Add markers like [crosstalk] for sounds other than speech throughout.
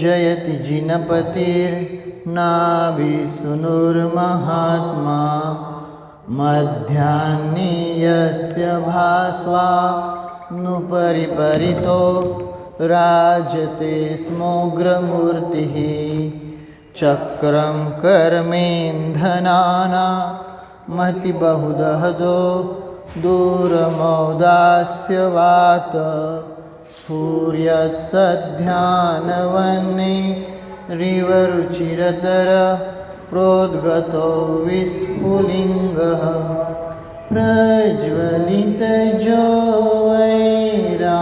जयति जिनपतिर्नाभिसुनुर्महात्मा मध्याह्ने यस्य भास्वा नु राजते स्मोग्रमूर्तिः चक्रं कर्मेन्धनाना महति बहुदहदो दूरमौदास्य सध्यानवने रिवरुचिरतर प्रोद्गतो विस्फुलिङ्गः प्रज्वलितजो वैराग्यपवन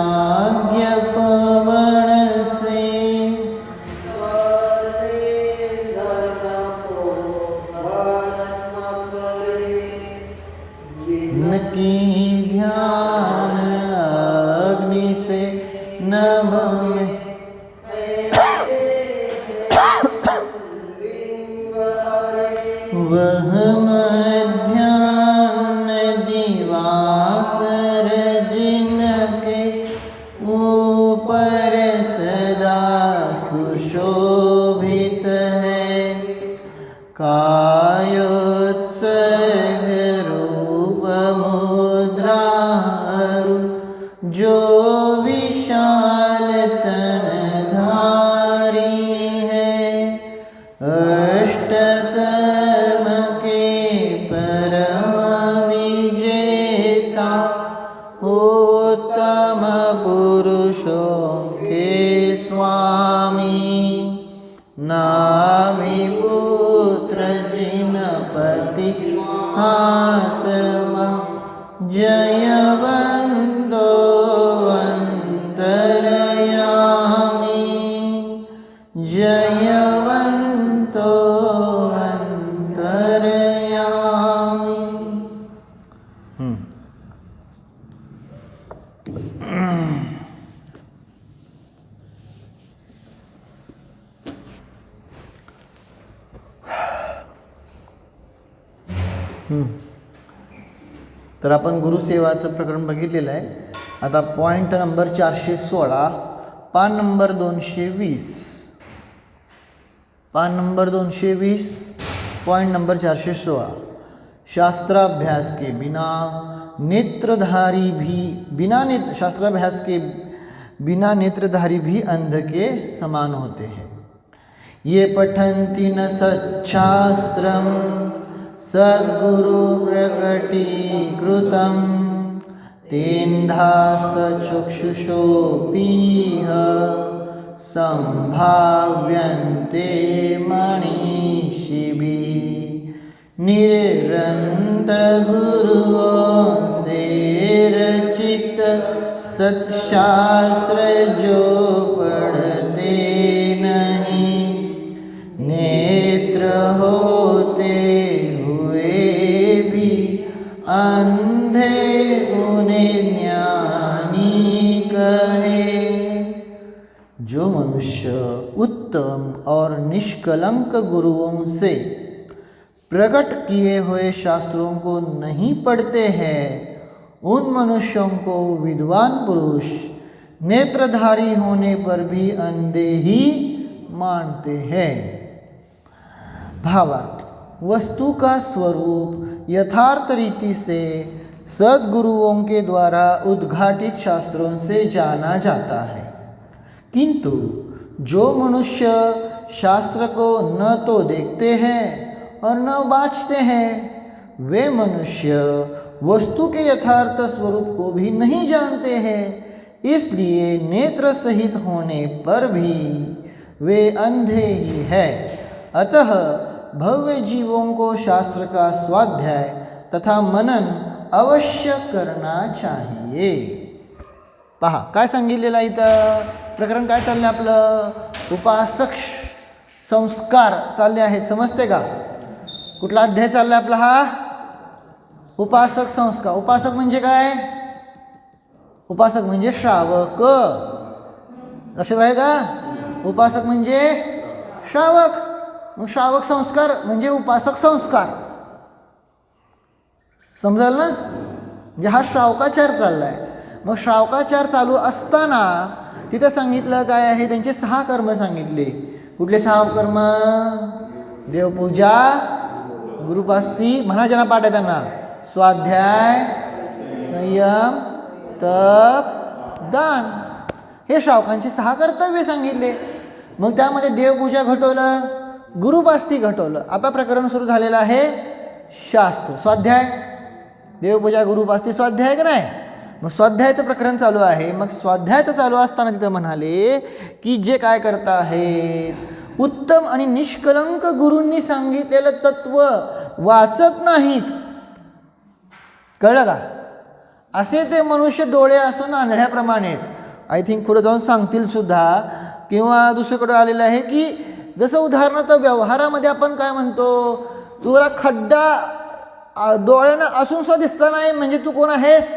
तर आपण गुरुसेवाचं प्रकरण बघितलेलं आहे. आता पॉईंट नंबर चारशे सोळा पान नंबर दोनशे वीस. पान नंबर दोनशे वीस पॉईंट नंबर चारशे सोळा. शास्त्राभ्यास के बिना नेत्रधारी भी बिना नेत्र शास्त्राभ्यास के बिना नेत्रधारी भी अंध के समान होते हैं। ये पठन्ति न सच्छास्त्रम सद्गुरु प्रकटीकृतं तेन्धास चक्षुषोऽपीह सम्भाव्यन्ते मणिषिभिः निरन्तगुरुओं से रचित सत्शास्त्र उत्तम और निष्कलंक गुरुओं से प्रकट किए हुए शास्त्रों को नहीं पढ़ते हैं, उन मनुष्यों को विद्वान पुरुष नेत्रधारी होने पर भी अंधे ही मानते हैं। भावार्थ, वस्तु का स्वरूप यथार्थ रीति से सदगुरुओं के द्वारा उद्घाटित शास्त्रों से जाना जाता है। किंतु जो मनुष्य शास्त्र को न तो देखते हैं और न बाँचते हैं, वे मनुष्य वस्तु के यथार्थ स्वरूप को भी नहीं जानते हैं, इसलिए नेत्र सहित होने पर भी वे अंधे ही है। अतः भव्य जीवों को शास्त्र का स्वाध्याय तथा मनन अवश्य करना चाहिए। पहा, काय सांगितलेलं इथं? प्रकरण काय चाललं आहे आपलं? उपासक संस्कार चालले आहेत समजते का? कुठला अध्याय चालला आहे आपला हा? उपासक संस्कार. उपासक म्हणजे काय? उपासक म्हणजे श्रावक. लक्षात आहे का? उपासक म्हणजे श्रावक. मग श्रावक संस्कार म्हणजे उपासक संस्कार. समजाल ना? म्हणजे हा श्रावकाचार चालला आहे मग श्रावकाचार चालू असताना तिथं सांगितलं काय आहे? त्यांचे सहा कर्म सांगितले. कुठले सहा कर्म? देवपूजा गुरुपास्ती म्हणा ज्यांना पाठ आहे त्यांना. स्वाध्याय संयम तप दान. हे श्रावकांचे सहा कर्तव्य सांगितले. मग त्यामध्ये देवपूजा घटवलं गुरुपास्ती घटवलं. आता प्रकरण सुरू झालेलं आहे शास्त्र. स्वाध्याय देवपूजा गुरुपास्ती स्वाध्याय का नाही? मग स्वाध्यायाचं प्रकरण चालू आहे. मग स्वाध्यायाचं चालू असताना तिथं म्हणाले की जे काय करता आहेत उत्तम आणि निष्कलंक गुरूंनी सांगितलेलं तत्व वाचत नाहीत. कळलं का? असे ते मनुष्य डोळे असून आंधळ्याप्रमाणे आहेत आय थिंक पुढे जाऊन सांगतील सुद्धा. किंवा दुसरीकडे आलेलं आहे की जसं उदाहरणार्थ व्यवहारामध्ये आपण काय म्हणतो तुला खड्डा डोळ्यांना डोळ्यानं असून सुद्धा दिसला नाही म्हणजे तू कोण आहेस?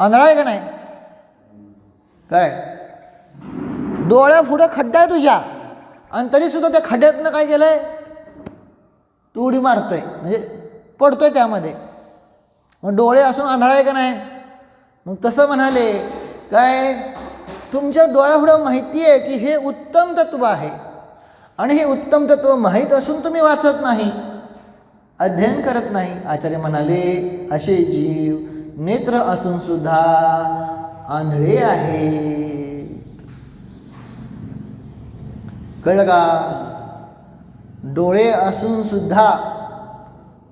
आंधळा आहे का नाही? काय? डोळ्या पुढं खड्डा आहे तुझ्या. आणि तरीसुद्धा त्या खड्ड्यातनं काय केलं आहे तू उडी मारतोय. म्हणजे पडतोय त्यामध्ये. मग डोळे असून आंधळा आहे का नाही? मग तसं म्हणाले काय? तुमच्या डोळ्यापुढं माहिती आहे की हे उत्तम तत्व आहे. आणि हे उत्तम तत्व माहीत असून तुम्ही वाचत नाही. अध्ययन करत नाही. आचार्य म्हणाले असे जीव नेत्र असून सुद्धा आंधळे आहे कळलं का? डोळे असून सुद्धा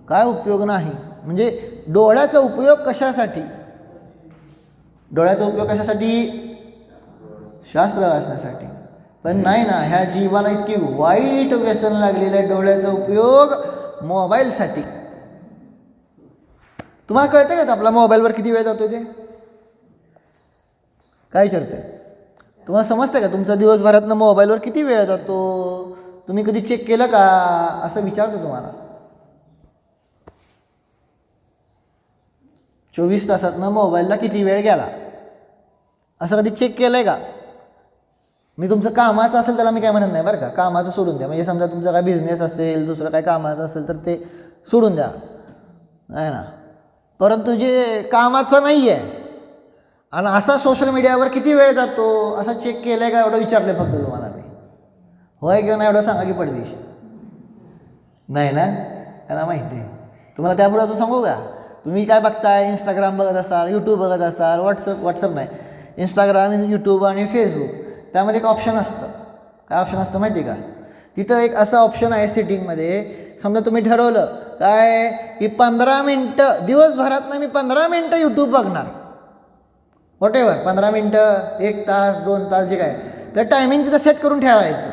काय उपयोग नाही? म्हणजे डोळ्याचा उपयोग कशासाठी? डोळ्याचा उपयोग कशासाठी? शास्त्र वाचण्यासाठी. पण नाही ना ह्या जीवाला इतकी वाईट व्यसन लागलेलं आहे डोळ्याचा उपयोग मोबाईलसाठी. तुम्हाला कळतं का आपला मोबाईलवर किती वेळ जातो ते? काय विचारतोय? तुम्हाला समजतं का तुमचा दिवसभरातनं मोबाईलवर किती वेळ जातो? तुम्ही कधी चेक केलं का? असं विचारतो तुम्हाला. चोवीस तासातनं मोबाईलला किती वेळ गेला? असं कधी चेक केलं आहे का? मी तुमचं कामाचं असेल त्याला मी काय म्हणत नाही बरं का? कामाचं सोडून द्या. म्हणजे समजा तुमचा काय बिझनेस असेल दुसरं काय कामाचं असेल तर ते सोडून द्या. आहे ना? परंतु जे कामाचं नाही आहे आणि असा सोशल मीडियावर किती वेळ जातो? असा चेक केलं आहे का? एवढं विचारलं फक्त तुम्हाला मी. होय किंवा नाही एवढं सांगा की पडदेश. नाही ना? त्याला माहिती आहे तुम्हाला त्यापुढे अजून सांगू का? तुम्ही काय बघताय? इंस्टाग्राम बघत असाल यूट्यूब बघत असाल व्हॉट्सअप व्हॉट्सअप नाही. इंस्टाग्राम यूट्यूब आणि फेसबुक त्यामध्ये एक ऑप्शन असतं. काय ऑप्शन असतं माहिती आहे का? तिथं एक असं ऑप्शन आहे सेटिंगमध्ये समजा तुम्ही ठरवलं काय? की पंधरा मिनटं दिवसभरातनं मी पंधरा मिनटं यूट्यूब बघणार. वॉट एवर पंधरा मिनटं एक तास दोन तास जे काय. तर टायमिंग तिथं सेट करून ठेवायचं.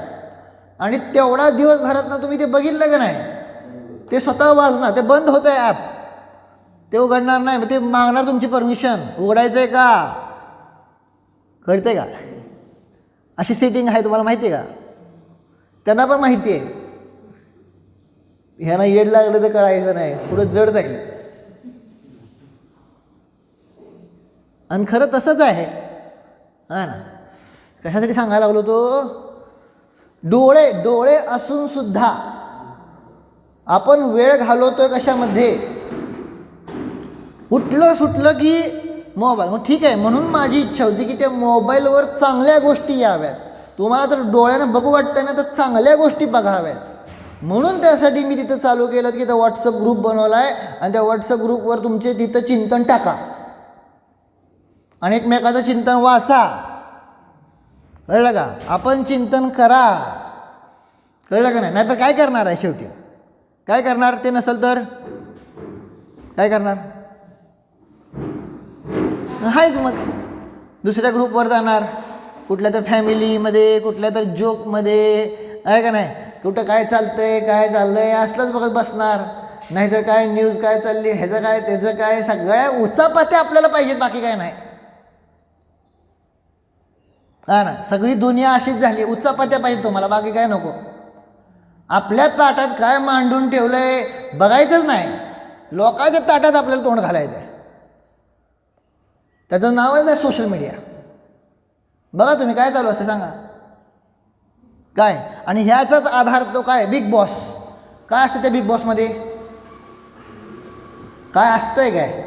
आणि तेवढा दिवसभरातनं तुम्ही ते बघितलं का नाही ते स्वतः वाजणार. ते बंद होतं आहे ॲप ते उघडणार नाही मग ते मागणार तुमची परमिशन उघडायचं आहे का? कळते का? अशी सेटिंग आहे तुम्हाला माहिती आहे का? त्यांना पण माहिती आहे ह्यांना येड लागलं तर कळायचं नाही. पुढं जड जाईल. आणि खरं तसंच आहे. हा ना. कशासाठी सांगायला लागलो तो डोळे डोळे असून सुद्धा आपण वेळ घालवतोय कशामध्ये? उठलं सुटलं की मोबाईल. मग ठीक आहे. म्हणून माझी इच्छा होती की त्या मोबाईलवर चांगल्या गोष्टी याव्यात. तुम्हाला जर डोळ्यानं बघू वाटतं ना तर चांगल्या गोष्टी बघाव्यात. म्हणून त्यासाठी मी तिथं चालू केलं की त्या व्हॉट्सअप ग्रुप बनवला आहे आणि त्या व्हॉट्सअप ग्रुपवर तुमचे तिथं चिंतन टाका. आणि एकमेकाचं चिंतन वाचा. कळलं का? आपण चिंतन करा. कळलं का नाही? नाहीतर काय करणार आहे शेवटी? काय करणार ते नसेल तर? काय करणार? आहेच मग. दुसऱ्या ग्रुपवर जाणार. कुठल्या तर फॅमिलीमध्ये कुठल्या तर जोकमध्ये आहे का नाही? कुठं काय चालतंय काय चाललंय असलंच बघत बसणार. नाहीतर काय न्यूज काय चालली ह्याचं काय त्याचं काय सगळ्या उचापात्या आपल्याला पाहिजेत बाकी काय नाही. हा ना सगळी दुनिया अशीच झाली उचापात्या पाहिजे तुम्हाला बाकी काय नको. आपल्या ताटात काय मांडून ठेवलं आहे बघायचंच नाही. लोकांच्या ताटात आपल्याला तोंड घालायचं आहे त्याचं नावच आहे सोशल मीडिया बघा तुम्ही काय चालू असते सांगा. काय? आणि ह्याचाच आधार तो काय? बिग बॉस काय असतं त्या बिग बॉसमध्ये काय असतंय काय?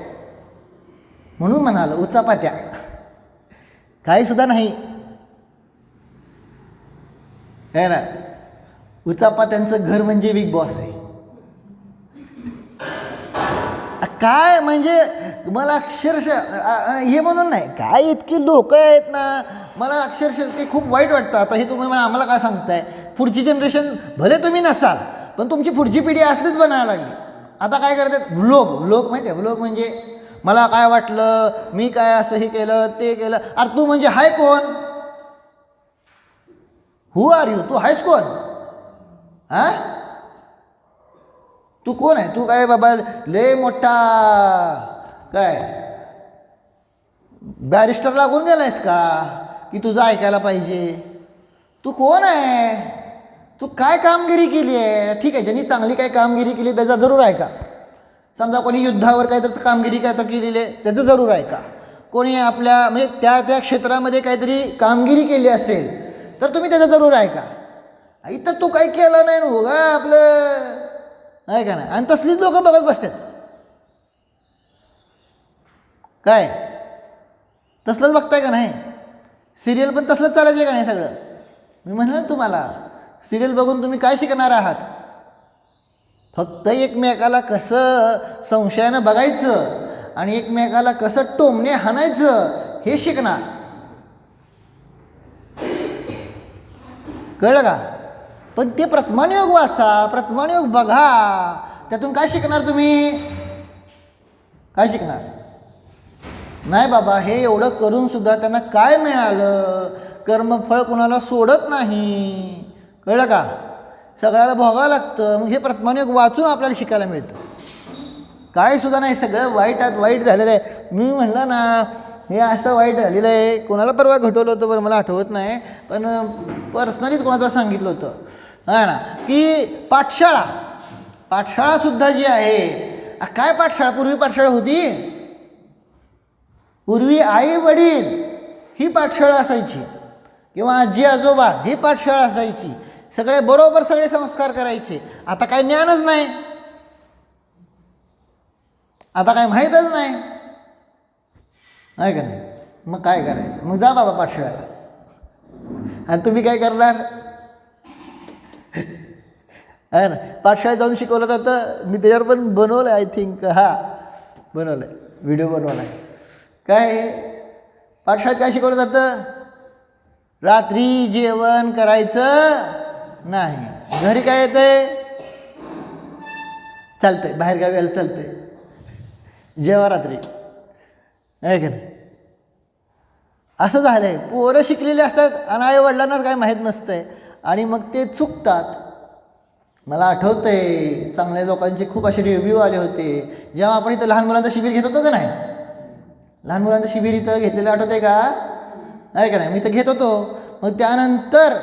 म्हणून म्हणाल उचापात्या. काही सुद्धा नाही. है ना? उचापा त्यांचं घर म्हणजे बिग बॉस आहे. काय? म्हणजे मला अक्षरशः हे म्हणून नाही. काय इतकी लोकं आहेत ना? मला अक्षरशः ते खूप वाईट वाटतं. आता हे तुम्ही मला आम्हाला काय सांगताय? पुढची जनरेशन भले तुम्ही नसाल पण तुमची पुढची पिढी असलीच बनायला लागली. आता काय करतात? व्लोग व्लोग माहिती आहे व्लोग म्हणजे मला काय वाटलं? मी काय असं हे केलं? ते केलं. अरे तू म्हणजे हाय कोण? हु आर यू तू हायस कोण? हां तू कोण आहे? तू काय बाबा लय मोठा काय? बॅरिस्टर लागून गेलायस का? की तुझं ऐकायला पाहिजे. तू कोण आहे? तू काय कामगिरी केली आहे? ठीक आहे ज्यांनी चांगली काय कामगिरी केली त्याचा जरूर ऐका. समजा कोणी युद्धावर काहीतरी कामगिरी काय तर केलेली आहे त्याचं जरूर ऐका. कोणी आपल्या म्हणजे त्या त्या क्षेत्रामध्ये काहीतरी कामगिरी केली असेल तर तुम्ही त्याचं जरूर ऐका. इथं तू काही केलं नाही ना हो का आपलं. आहे का नाही? आणि तसलीच लोक बघत बसतात. काय? तसलंच बघताय का नाही? सिरियल पण तसलंच चालायचं का नाही सगळं? मी म्हणलं ना तुम्हाला सिरियल बघून तुम्ही काय शिकणार आहात? फक्त एकमेकाला कसं संशयानं बघायचं आणि एकमेकाला कसं टोमणे हाणायचं हे शिकणार. कळलं का? पण ते प्रथमानुयोग वाचा प्रथमानुयोग बघा. त्यातून काय शिकणार तुम्ही? काय शिकणार? नाही बाबा हे एवढं करून सुद्धा त्यांना काय मिळालं? कर्मफळ कुणाला सोडत नाही. कळलं का? सगळ्याला भोगावं लागतं. मग हे प्रथमानयोग वाचून आपल्याला शिकायला मिळतं. काय सुद्धा नाही सगळं वाईटात वाईट झालेलं आहे. मी म्हणलं ना हे असं वाईट झालेलं आहे. कोणाला परवा घटवलं होतं बरं मला आठवत नाही. पण पर्सनलीच कोणाला सांगितलं होतं. हा ना? की पाठशाळा पाठशाळासुद्धा जी आहे काय पाठशाळा? पूर्वी पाठशाळा होती? पूर्वी आई वडील ही पाठशाळा असायची किंवा आजी आजोबा ही पाठशाळा असायची. सगळे बरोबर सगळे संस्कार करायचे. आता काय ज्ञानच नाही. आता काय माहीतच नाही. आहे का नाही? मग काय करायचं? मग जा बाबा पाठशाळेला. आणि तुम्ही काय करणार? आहे ना? पाठशाळेत जाऊन शिकवलं जातं. मी त्याच्यावर पण बनवलं आय थिंक हा बनवलं आहे व्हिडिओ बनवला आहे काय? पाठशाळेत काय शिकवलं जातं? रात्री जेवण करायचं नाही. घरी काय येतंय? चालतंय. बाहेर गावी यायला चालतंय. जेवा रात्री. आहे का नाही? असं झालं आहे पोरं शिकलेली असतात आणि आई वडिलांनाच काय माहीत नसतंय. आणि मग ते चुकतात. मला आठवतं आहे चांगल्या लोकांचे खूप असे रिव्ह्यू आले होते. जेव्हा आपण इथं लहान मुलांचं शिबिर घेत होतो का नाही? लहान मुलांचं शिबिर इथं घेतलेलं आठवतं आहे का? आहे का नाही? मी तर घेत होतो. मग त्यानंतर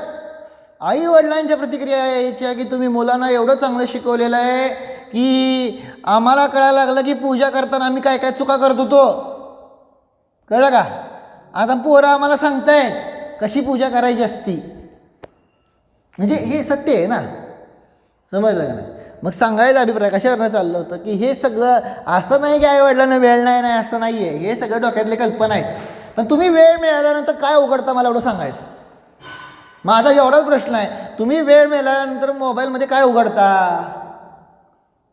आई वडिलांच्या प्रतिक्रिया यायच्या की तुम्ही मुलांना एवढं चांगलं शिकवलेलं आहे की आम्हाला कळायला लागलं की पूजा करताना आम्ही काय काय चुका करत होतो. कळलं का? आता पोरं आम्हाला सांगतायत कशी पूजा करायची असती. म्हणजे हे सत्य आहे ना? समजलं का नाही? मग सांगायचा अभिप्राय कशावरनं चाललं होतं? की हे सगळं असं नाही की आईवडिलांना वेळ नाही नाही असं नाही आहे हे सगळं डोक्यातले कल्पना आहेत. पण तुम्ही वेळ मिळाल्यानंतर काय उघडता मला एवढं सांगायचं? माझा एवढाच प्रश्न आहे. तुम्ही वेळ मिळाल्यानंतर मोबाईलमध्ये काय उघडता?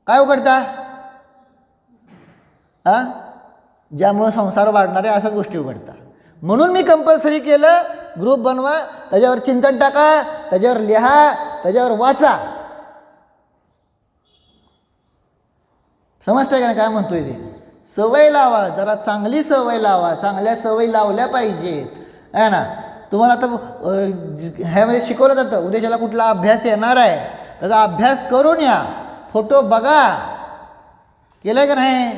काय उघडता? हां ज्यामुळं संसार वाढणाऱ्या अशाच गोष्टी उघडता. म्हणून मी कंपल्सरी केलं ग्रुप बनवा त्याच्यावर चिंतन टाका त्याच्यावर लिहा त्याच्यावर वाचा. समजतंय का नाही? काय म्हणतोय ते? सवय लावा जरा चांगली सवय लावा चांगल्या सवयी लावल्या पाहिजेत. आहे ना? तुम्हाला आता ह्यामध्ये शिकवलं जातं उद्याच्याला कुठला अभ्यास येणार आहे त्याचा अभ्यास करून या. फोटो बघा. केलं का नाही?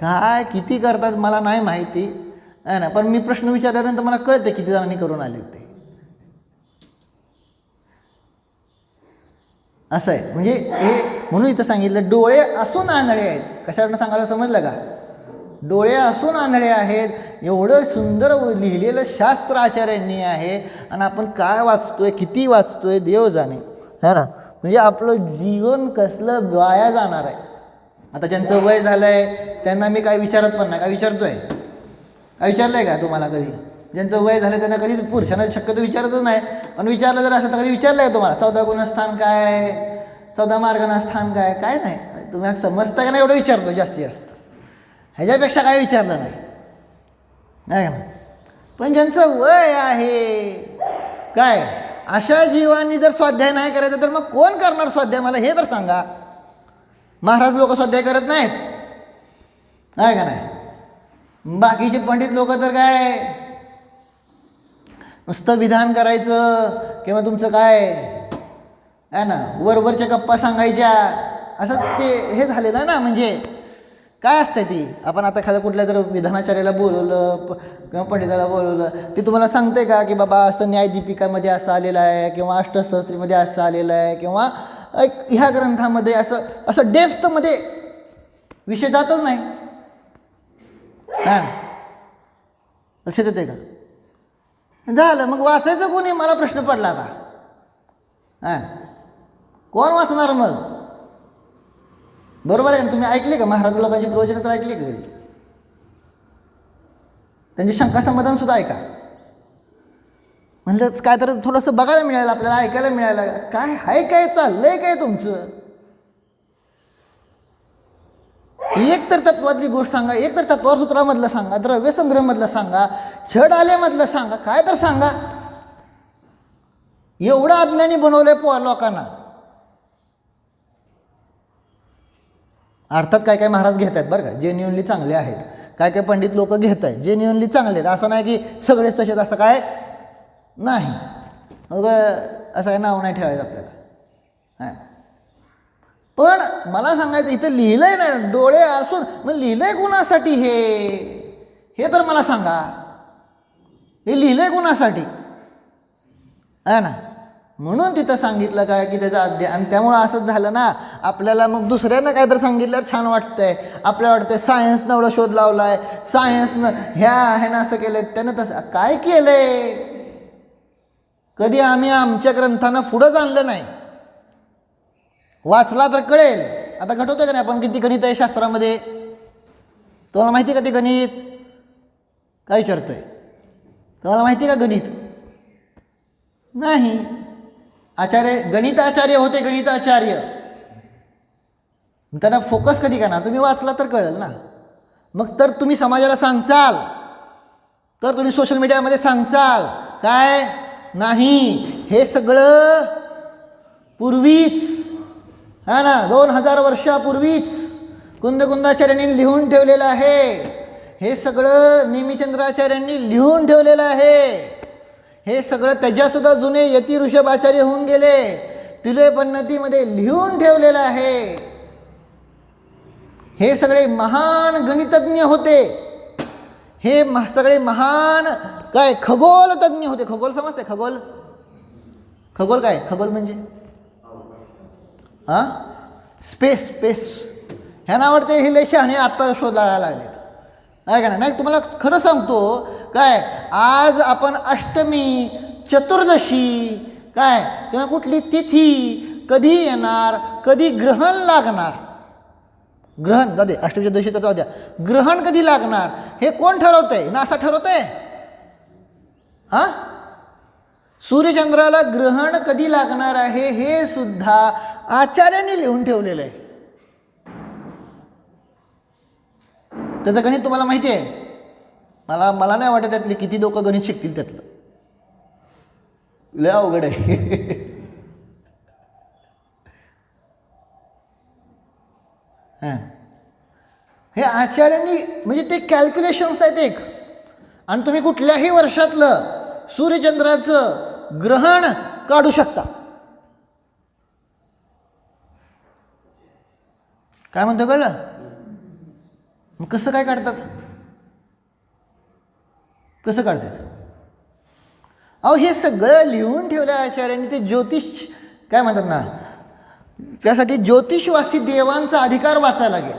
काय किती करतात मला नाही माहिती. आहे ना? पण मी प्रश्न विचारल्यानंतर मला कळतं किती जणांनी करून आले ते. असं आहे. म्हणजे हे म्हणून इथं सांगितलं डोळे असून आंधळे आहेत. कशावरनं सांगायला समजलं का? डोळे असून आंधळे आहेत. एवढं सुंदर लिहिलेलं शास्त्र आचार्यांनी आहे. आणि आपण काय वाचतोय किती वाचतोय देव जाणे. है ना? म्हणजे आपलं जीवन कसलं वाया जाणार आहे. आता ज्यांचं वय झालं आहे त्यांना मी काय विचारत पण नाही. काय विचारतोय? काय विचारलं आहे का तुम्हाला कधी? ज्यांचं वय झालं त्यांना कधी पुरुषांना शक्यतो विचारतच नाही. पण विचारलं जर असं तर कधी विचारलं आहे तुम्हाला? चौदा गुणस्थान काय? चौदा मार्गांना स्थान काय काय नाही. तुम्ही समजता का नाही एवढं विचारतो जास्तीत जास्त. ह्याच्यापेक्षा काय विचारलं नाही. नाही पण ज्यांचं वय आहे काय? अशा जीवांनी जर स्वाध्याय नाही करायचं तर मग कोण करणार स्वाध्याय? मला हे तर सांगा. महाराज लोक स्वाध्याय करत नाहीत. नाही का नाही? बाकीचे पंडित लोक तर काय? नुसतं विधान करायचं किंवा तुमचं काय? आहे ना? वरवरच्या गप्पा सांगायच्या. असं ते हे झालेलं आहे ना म्हणजे काय असतं ती? आपण आता एखाद्या कुठल्या तर विधानाचार्याला बोलवलं प किंवा पंडिताला बोलवलं ते तुम्हाला सांगते का की बाबा असं न्यायदीपिकामध्ये असं आलेलं आहे किंवा अष्टसहस्त्रीमध्ये असं आलेलं आहे किंवा एक ह्या ग्रंथामध्ये असं असं डेफ्थमध्ये विषय जातच नाही. हां. लक्षात येते का? झालं मग वाचायचं कोणी? मला प्रश्न पडला आता. हां. कोण वाचणार मग? बरोबर आहे ना? तुम्ही ऐकले का? महाराज लोकांची प्रवचनं तर ऐकले का त्यांची शंका समाधान सुद्धा ऐका. म्हणलंच काय तर थोडंसं बघायला मिळालं आपल्याला ऐकायला मिळालं काय हाय काय चाललंय काय तुमचं? एक तर तत्वातली गोष्ट सांगा एक तर तत्वार सूत्रामधलं सांगा द्रव्य संग्रहमधलं सांगा छड आलेमधलं सांगा काय तर सांगा. एवढं अज्ञानी बनवलंय पोहा लोकांना. अर्थात काय काय महाराज घेत आहेत बरं का जेन्युअनली चांगले आहेत. काय काय पंडित लोक घेत आहेत जेन्युअनली चांगले आहेत. असं नाही की सगळेच तसेच असं काय नाही. मग असं काय नाव नाही ठेवायचं आपल्याला. हां. पण मला सांगायचं इथं लिहिलंय ना डोळे असून मग लिहिलंय कुणासाठी हे? हे तर मला सांगा. हे लिहिलंय कुणासाठी? आहे ना? म्हणून तिथं सांगितलं काय की त्याचं अध्याय आणि त्यामुळं असंच झालं ना. आपल्याला मग दुसऱ्यांना काय तर सांगितल्यावर छान वाटतंय. आपल्याला वाटतंय सायन्सनं एवढा शोध लावला आहे सायन्सनं ह्या ह्यानं असं केलंय. त्यानं तसं काय केलंय? कधी आम्ही आमच्या ग्रंथांना पुढंच आणलं नाही. वाचला तर कळेल. आता घटवतोय का नाही आपण? किती गणित आहे शास्त्रामध्ये? तुम्हाला माहिती का ते गणित? काय विचारतोय? तुम्हाला माहिती का गणित? नाही. आचार्य गणिताचार्य होते गणिताचार्य. त्यांना फोकस कधी करणार? तुम्ही वाचला तर कळेल ना. मग तर तुम्ही समाजाला सांगचाल. तर तुम्ही सोशल मीडियामध्ये सांगचाल. काय? नाही. हे सगळं पूर्वीच. हा ना? दोन हजार वर्षापूर्वीच कुंदकुंदाचार्यांनी लिहून ठेवलेलं आहे. हे सगळं नेमिचंद्राचार्यांनी लिहून ठेवलेलं आहे. हे सगळं त्याच्यासुद्धा जुने यती ऋषभाचार्य होऊन गेले. तिले पन्नतीमध्ये लिहून ठेवलेलं आहे. हे सगळे महान गणितज्ञ होते. हे म सगळे महान काय खगोलतज्ञ होते. खगोल समजते? खगोल? खगोल काय? खगोल म्हणजे? हां? Space space. ह्या नावावरते हे लय आणि आत्ता शोध लागायला आहे का नाही? नाही तुम्हाला खरं सांगतो काय आज आपण अष्टमी चतुर्दशी काय किंवा कुठली तिथी कधी येणार कधी ग्रहण लागणार? ग्रहण जाऊ दे अष्टमी चतुर्दशी तर जाऊ द्या. ग्रहण कधी लागणार? हे कोण ठरवतंय? नासा ठरवतंय? हां? सूर्यचंद्राला ग्रहण कधी लागणार आहे हे सुद्धा आचार्यांनी लिहून ठेवलेलं आहे. त्याचं गणित तुम्हाला माहिती आहे. मला मला नाही वाटत त्यातले किती लोक गणित शिकतील त्यातलं. लय अवघड आहे. [laughs] हां. हे आचार्यांनी म्हणजे ते कॅल्क्युलेशन्स आहेत एक. आणि तुम्ही कुठल्याही वर्षातलं सूर्यचंद्राचं ग्रहण काढू शकता. काय म्हणतो कळलं? मग कसं काय काढतात? कसं काढतात? अहो हे सगळं लिहून ठेवलं आचार्यांनी ते ज्योतिष काय म्हणतात ना त्यासाठी ज्योतिषवासी देवांचा अधिकार वाचायला लागेल.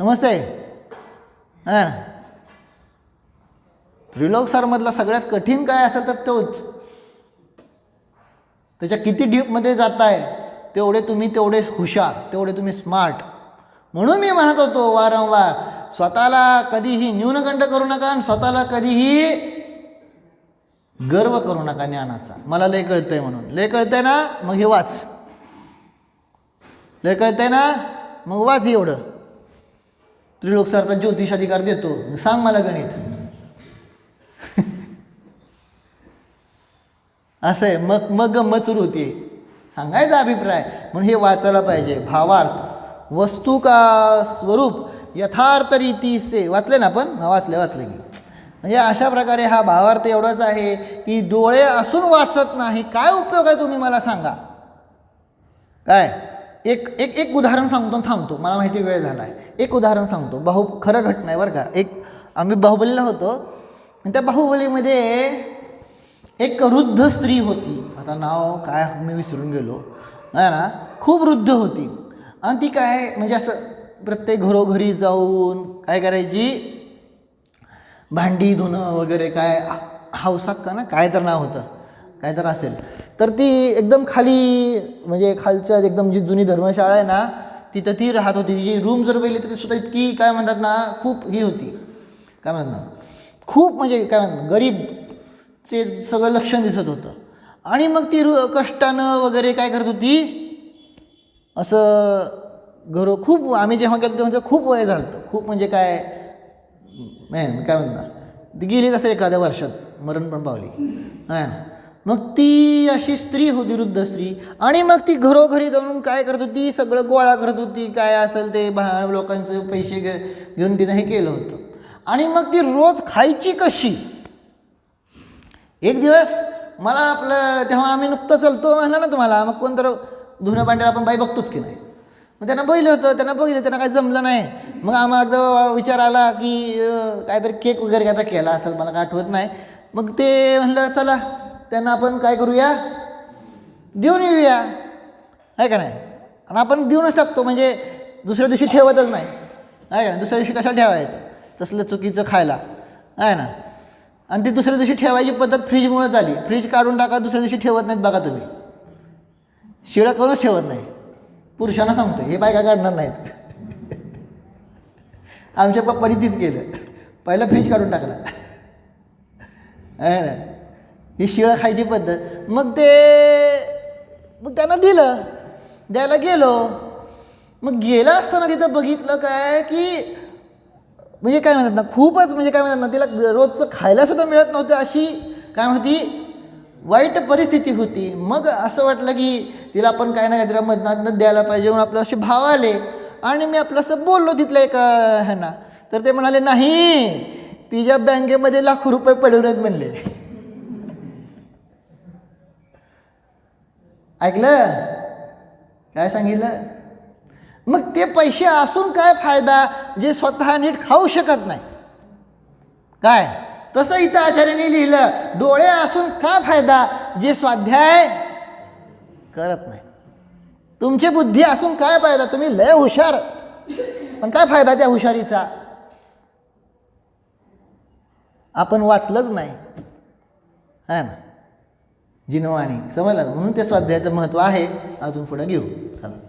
समजतंय? हां त्रिलोक सरमधला सगळ्यात कठीण काय असेल तर तोच. त्याच्या किती डीपमध्ये जात आहे तेवढे तुम्ही तेवढे हुशार तेवढे तुम्ही स्मार्ट म्हणून मी म्हणत होतो वारंवार स्वतःला कधीही न्यूनगंड करू नका आणि स्वतःला कधीही गर्व करू नका ज्ञानाचा. मला लय कळतंय म्हणून. लय कळतंय ना? मग हे वाच. लय कळतंय ना? मग वाच एवढं. त्रिलोकसारचा ज्योतिष अधिकार देतो. सांग मला गणित. [laughs] असं आहे. मग मग गंमत सुरू होती सांगायचा अभिप्राय. म्हणून हे वाचायला पाहिजे. भावार्थ. वस्तू का स्वरूप? यथार्थ रीती से. वाचले ना आपण? हा वाचले वाचले की. म्हणजे अशा प्रकारे हा भावार्थ एवढाच आहे की डोळे असून वाचत नाही. काय उपयोग आहे तुम्ही मला सांगा? काय? एक एक एक उदाहरण सांगतो थांबतो. मला माहिती वेळ झाला आहे एक उदाहरण सांगतो. बाहू खरं घटना आहे बरं का. एक आम्ही बाहुबलीला होतो. आणि त्या बाहुबलीमध्ये एक वृद्ध स्त्री होती. आता नाव काय मी विसरून गेलो. आहे ना? खूप वृद्ध होती. आणि ती काय म्हणजे असं प्रत्येक घरोघरी जाऊन काय करायची? भांडी धुणं वगैरे काय हौसाक का ना? काय तर नाव होतं. काय तर असेल. तर ती एकदम खाली म्हणजे खालच्या एकदम जी जुनी धर्मशाळा आहे ना तिथं ती राहत होती. तिची रूम जर पहिली तरी सुद्धा इतकी काय म्हणतात ना खूप ही होती. काय म्हणतात ना? खूप म्हणजे काय म्हणतात गरीब चे सगळं लक्षण दिसत होतं. आणि मग ती रु कष्टानं वगैरे काय करत होती? असं घरो खूप आम्ही जेव्हा गेलो म्हणजे खूप वय झालं होतं. खूप म्हणजे काय नाही काय म्हणता ती गेली असेल एखाद्या वर्षात मरण पण पावली. नाही ना? मग ती अशी स्त्री होती वृद्ध स्त्री. आणि मग ती घरोघरी जाऊन काय करत होती? सगळं गोळा करत होती काय असेल ते बा लोकांचे पैसे घे घेऊन तिनं हे केलं होतं. आणि मग ती रोज खायची कशी? एक दिवस मला आपलं तेव्हा आम्ही नुकतं चलतो म्हणलं ना तुम्हाला मग कोणतर धुणं भांड्याला आपण बाई बघतोच की नाही. मग त्यांना पहिलं होतं त्यांना बघितलं त्यांना काही जमलं नाही. मग आम्हाला एकदा विचार आला की काहीतरी केक वगैरे काय केला असेल मला काय आठवत नाही. मग ते म्हणलं चला त्यांना आपण काय करूया? देऊन येऊया. आहे का नाही? आणि आपण देऊनच टाकतो म्हणजे दुसऱ्या दिवशी ठेवतच नाही. आहे का नाही? दुसऱ्या दिवशी कशा ठेवायचं? तसलं चुकीचं खायला. आहे ना? आणि ती दुसऱ्या दिवशी ठेवायची पद्धत फ्रीजमुळं झाली. फ्रीज काढून टाका दुसऱ्या दिवशी ठेवत नाहीत बघा तुम्ही. शिळं करूनच ठेवत नाही पुरुषांना सांगतो हे बायका काढणार नाहीत. [laughs] आमच्या पप्पानी तीच केलं. पहिलं फ्रीज काढून टाकला. ना? ही शिळं खायची पद्धत. मग ते मग त्यांना दिलं. द्यायला गेलो. मग गेलं असताना तिथं बघितलं काय की म्हणजे काय म्हणतात ना खूपच म्हणजे काय म्हणतात ना तिला रोजचं खायलासुद्धा मिळत नव्हतं अशी काय म्हणती वाईट परिस्थिती होती. मग असं वाटलं की तिला आपण काय ना काहीतरी मदनात द्यायला पाहिजे म्हणून आपलं असे भाव आले. आणि मी आपलं असं बोललो तिथल्या एका ह्यांना. तर ते म्हणाले नाही तिच्या बँकेमध्ये लाखो रुपये पडवण्यात म्हणले. ऐकलं? काय सांगितलं? मग ते पैसे असून काय फायदा जे स्वतः नीट खाऊ शकत नाही? काय? तसं इथं आचार्याने लिहिलं डोळे असून काय फायदा? जे स्वाध्याय करत नाही. तुमची बुद्धी असून काय फायदा? तुम्ही लय हुशार. पण काय फायदा त्या हुशारीचा? आपण वाचलंच नाही. है ना? जिनवाणी. समजलं? म्हणून ते स्वाध्यायाचं महत्त्व आहे. अजून पुढं घेऊ. चला.